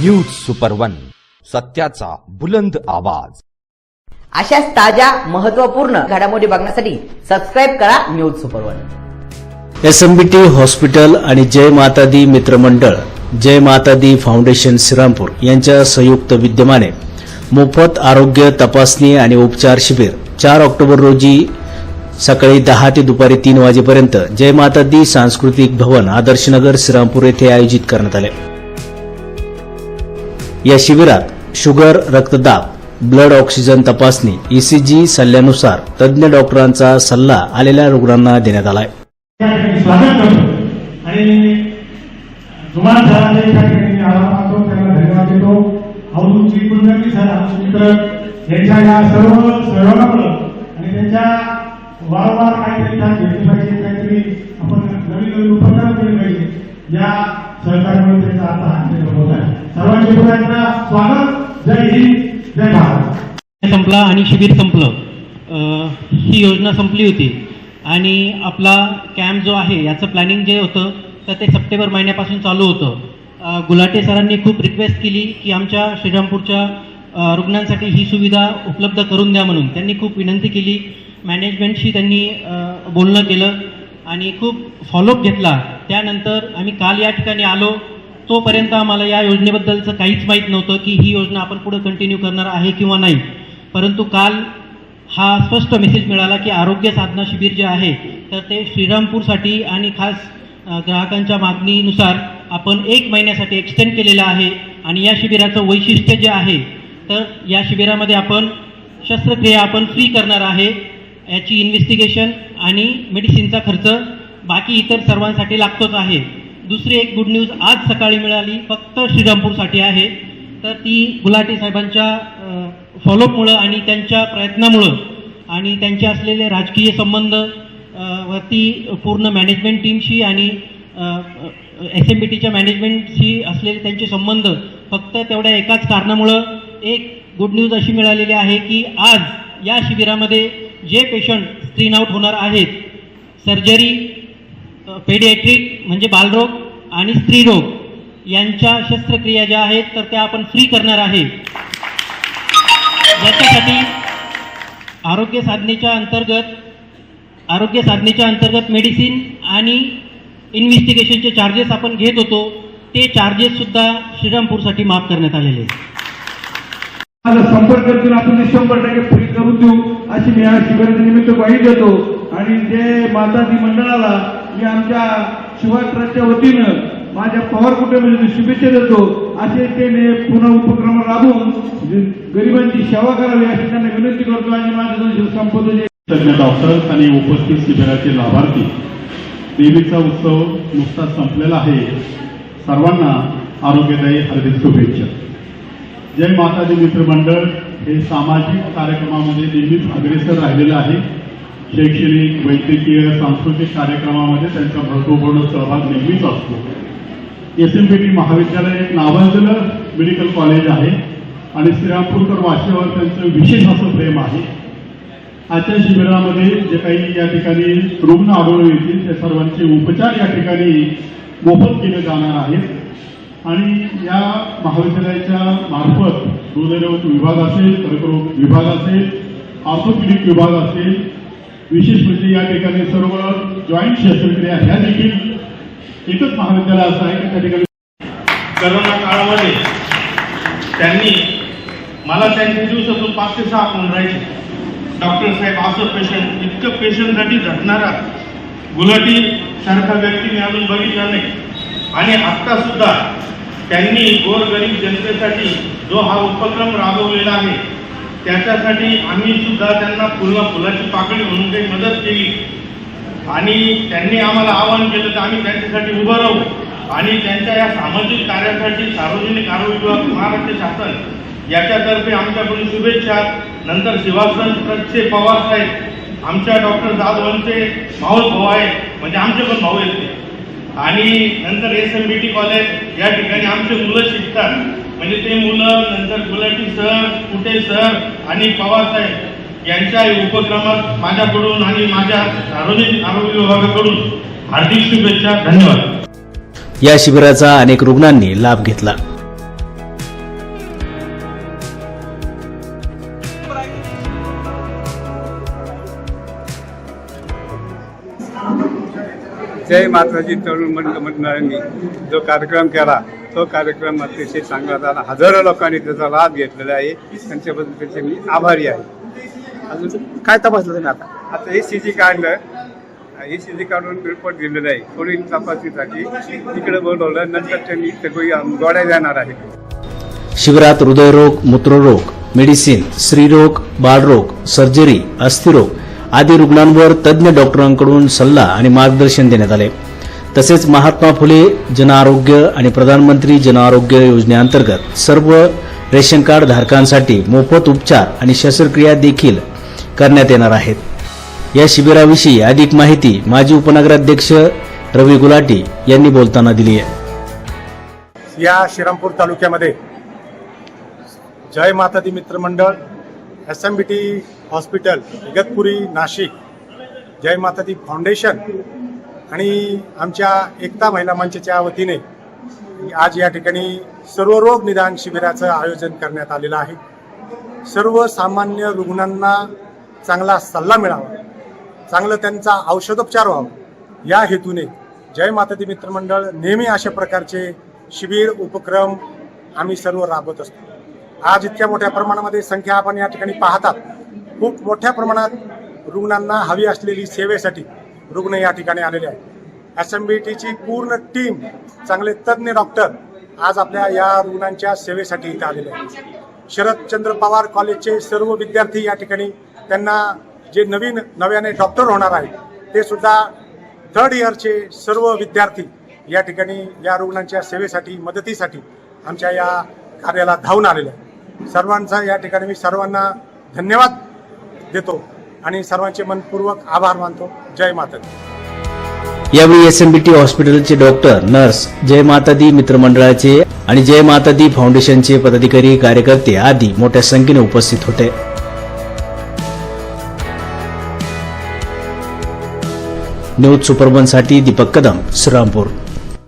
News super one सत्याचा बुलंद आवाज. अशाच ताज्या महत्त्वपूर्ण घडामोडी बघण्यासाठी सबस्क्राईब करा news super one. S M B T hospital आणि जय माता दी मित्रमंडळ जय माता दी फाउंडेशन श्रीरामपूर यांच्या संयुक्त विद्यमाने मोफत आरोग्य तपासणी आणि उपचार शिबिर चार ऑक्टोबर रोजी सकाळी दहा ते दुपारी तीन वाजेपर्यंत जय माता दी सांस्कृतिक भवन आदर्शनगर श्रीरामपूर येथे आयोजित करण्यात आले. या शिबिरात शुगर रक्तदाब ब्लड ऑक्सिजन तपासणी ईसीजी सल्ल्यानुसार तज्ज्ञ डॉक्टरांचा सल्ला आलेल्या रुग्णांना देण्यात आला आहे स्वागत करतो. आणि सरांचे त्या ठिकाणी आभार मानतो. त्यांना धन्यवाद देतो. कुलकर्णी सर आमचे मित्र. यांच्या या सर्व सहयोगामुळं आणि त्यांच्या वारंवार काहीतरी घेतली पाहिजे काहीतरी आपण नवीन नवीन उपक्रम केले पाहिजे. या सहकार्यामुळे त्यांचा आता होत आहे. सर्वांचे पुन्हा स्वागत. जय हिंद. जय भारत. संपला आणि शिबिर संपलं. ही योजना संपली होती. आणि आपला कॅम्प जो आहे याचं प्लॅनिंग जे होतं तर ते सप्टेंबर महिन्यापासून चालू होतं. गुलाटे सरांनी खूप रिक्वेस्ट केली की आमच्या श्रीरामपूरच्या रुग्णांसाठी ही सुविधा उपलब्ध करून द्या म्हणून. त्यांनी खूप विनंती केली. मॅनेजमेंटशी त्यांनी बोलणं केलं आणि खूप फॉलोअप घेतला. त्यानंतर आम्ही काल या ठिकाणी आलो. तोपर्यंत आम्हाला या योजनेबद्दलचं काहीच माहीत नव्हतं की ही योजना आपण पुढे कंटिन्यू करणार आहे किंवा नाही. परंतु काल हा स्पष्ट मेसेज मिळाला की आरोग्य साधना शिबिर जे आहे तर ते श्रीरामपूरसाठी आणि खास ग्राहकांच्या मागणीनुसार आपण एक महिन्यासाठी एक्सटेंड केलेलं आहे आणि या शिबिराचं वैशिष्ट्य जे आहे तर या शिबिरामध्ये आपण शस्त्रक्रिया आपण फ्री करणार आहे. याची इन्व्हेस्टिगेशन आणि मेडिसिनचा खर्च बाकी इतर सर्वांसाठी लागतोच आहे. दुसरी एक गुड न्यूज आज सकाळी मिळाली फक्त श्रीरामपूरसाठी आहे. तर ती गुलाटी साहेबांच्या फॉलोअपमुळं आणि त्यांच्या प्रयत्नामुळं आणि त्यांचे असलेले राजकीय संबंध वरती पूर्ण मॅनेजमेंट टीमशी आणि एस एम बी टीच्या मॅनेजमेंटशी असलेले त्यांचे संबंध फक्त तेवढ्या एकाच कारणामुळं एक गुड न्यूज अशी मिळालेली आहे की आज या शिबिरामध्ये जे पेशंट स्क्रीन आउट होणार आहेत सर्जरी पेडियाट्रिक म्हणजे बालरोग आणि स्त्रीरोग यांच्या शस्त्रक्रिया ज्या आहेत तर त्या आपण फ्री करणार आहे. याच्यासाठी आरोग्य साधनेच्या अंतर्गत आरोग्य साधनेच्या अंतर्गत मेडिसिन आणि इन्व्हेस्टिगेशनचे चार्जेस आपण घेत होतो ते चार्जेस सुद्धा श्रीरामपूरसाठी माफ करण्यात आलेले संपर्क करतील आपण ते शंभर टक्के फ्री करून देऊ अशी मी या शिबिराच्या निमित्त ग्वाही देतो. आणि जे माताजी मंडळाला मी आमच्या शिवाय ट्रस्टच्या वतीनं माझ्या पवार कुटुंबियांना शुभेच्छा देतो. असे त्याने पुन्हा उपक्रम राबवून गरिबांची सेवा करावी अशी त्यांना विनंती करतो आणि माझ्या दोन तज्ञ डॉक्टर आणि उपस्थित शिबिराचे लाभार्थी. देवीचा उत्सव नुकताच संपलेला आहे. सर्वांना आरोग्यदायी हार्दिक शुभेच्छा. जय माताजी मित्रमंडळ हे सामाजिक कार्यक्रमामध्ये नेहमीच अग्रेसर राहिलेलं आहे. शैक्षणिक वैद्यकीय सांस्कृतिक कार्यक्रमामध्ये त्यांचा महत्त्वपूर्ण सहभाग नेहमीच असतो. एस एम पी टी महाविद्यालय एक नावाजलेलं मेडिकल कॉलेज आहे आणि श्रीरामपूरकर वाशीवर त्यांचं विशेष असं प्रेम आहे. आजच्या शिबिरामध्ये जे काही या ठिकाणी रुग्ण आढळून येतील त्या सर्वांचे उपचार या ठिकाणी मोफत केले जाणार आहेत. आणि या महाविद्यालयाच्या मार्फत हृदयरोग विभाग असेल कर्करोग विभाग असेल ऑर्थोपेडिक विभाग असेल विशेष म्हणजे या ठिकाणी सर्व जॉईंट शस्त्रक्रिया ह्या देखील एकच महाविद्यालय असं आहे की त्या ठिकाणी करोना काळामध्ये त्यांनी मला त्यांच्या दिवसातून पाच ते सहा फोन राहायचे. डॉक्टर साहेब असं पेशंट इतकं पेशंटसाठी झटणारा गुलाटी सारखा व्यक्ती मी अजून बघितला नाही. आणि आत्ता सुद्धा त्यांनी गोरगरीब जनतेसाठी जो हा उपक्रम राबवलेला आहे त्याच्यासाठी आम्ही सुद्धा त्यांना फुला फुलाची पाकळी म्हणून काही मदत केली. आणि त्यांनी आम्हाला आवाहन केलं तर आम्ही त्यांच्यासाठी उभं राहू. आणि त्यांच्या या सामाजिक कार्यासाठी सार्वजनिक आरोग्य विभाग महाराष्ट्र शासन याच्यातर्फे आमच्याकडून शुभेच्छा. नंतर शिवासन ट्रस्टचे पवार साहेब आमच्या डॉक्टर जाधवांचे माऊल भाऊ आहे म्हणजे आमचे पण भाऊ आहेत आणि नंतर S M B T college या ठिकाणी आमचे मुलं शिकतात. म्हणजे ते मुलं नंतर गुलाटी सर कुठे सर आणि पवारसाहेब यांच्या उपक्रमात माझ्याकडून आणि माझ्या सार्वजनिक आरोग्य विभागाकडून हार्दिक शुभेच्छा धन्यवाद. या शिबिराचा अनेक रुग्णांनी लाभ घेतला. जय माताजी तरुण मंडळ गमनारांनी जो कार्यक्रम केला तो कार्यक्रम अतिशय चांगला झाला. हजारो लोकांनी त्याचा लाभ घेतलेला आहे. त्यांच्याबद्दल त्याचे मी आभारी आहे. अजून काय तपासलं तुम्ही आता? आता हे सी जी काढलं. हे सी जी काढून रिपोर्ट दिलेला आहे. पुढील तपासणीसाठी तिकडे बोलवलं. नंतर त्यांनी सगळी गोळ्या देणार आहे. शिबिरात हृदयरोग मूत्ररोग मेडिसिन स्त्रीरोग बाळरोग सर्जरी अस्थिरोग आदी रुग्णांवर तज्ज्ञ डॉक्टरांकडून सल्ला आणि मार्गदर्शन देण्यात आले. तसेच महात्मा फुले जनआरोग्य आणि प्रधानमंत्री जनआरोग्य योजनेअंतर्गत सर्व रेशन कार्ड धारकांसाठी मोफत उपचार आणि शस्त्रक्रिया देखील करण्यात येणार आहेत. या शिबिराविषयी अधिक माहिती माजी उपनगराध्यक्ष रवी गुलाटी यांनी बोलताना दिली आहे. या श्रीरामपूर तालुक्यामध्ये जय माता दी मित्रमंडळ S M B T hospital Igatpuri Nashik जय माता दी फाउंडेशन आणि आमच्या एकता महिला मंचच्या वतीने आज या ठिकाणी सर्व रोग निदान शिबिराचं आयोजन करण्यात आलेलं आहे. सर्वसामान्य रुग्णांना चांगला सल्ला मिळावा. चांगलं त्यांचा औषधोपचार व्हावा. या हेतूने जय मातादी मित्रमंडळ नेहमी अशा प्रकारचे शिबिर उपक्रम आम्ही सर्व राबवत असतो. आज इतक्या मोठ्या प्रमाणामध्ये संख्या आपण या ठिकाणी पाहतात. खूप मोठ्या प्रमाणात रुग्णांना हवी असलेली सेवेसाठी रुग्ण या ठिकाणी आलेले आहेत. एस एम बी टीची पूर्ण टीम चांगले तज्ज्ञ डॉक्टर आज आपल्या या रुग्णांच्या सेवेसाठी इथे आलेले आहेत. शरदचंद्र पवार कॉलेजचे सर्व विद्यार्थी या ठिकाणी त्यांना जे नवीन नव्याने डॉक्टर होणार आहेत ते सुद्धा थर्ड इयरचे सर्व विद्यार्थी या ठिकाणी या रुग्णांच्या सेवेसाठी मदतीसाठी आमच्या या कार्याला धावून आलेले आहेत. सर्वांचा या ठिकाणी मी सर्वांना धन्यवाद देतो आणि सर्वांचे मनपूर्वक आभार मानतो. जय माता दी. यावेळी टी हॉस्पिटलचे डॉक्टर नर्स जय माता दी मित्रमंडळाचे आणि जय माता दी फाउंडेशनचे पदाधिकारी कार्यकर्ते आदी मोठ्या संख्येने उपस्थित होते न्यूज सुपरबनसाठी दीपक कदम श्रीरामपूर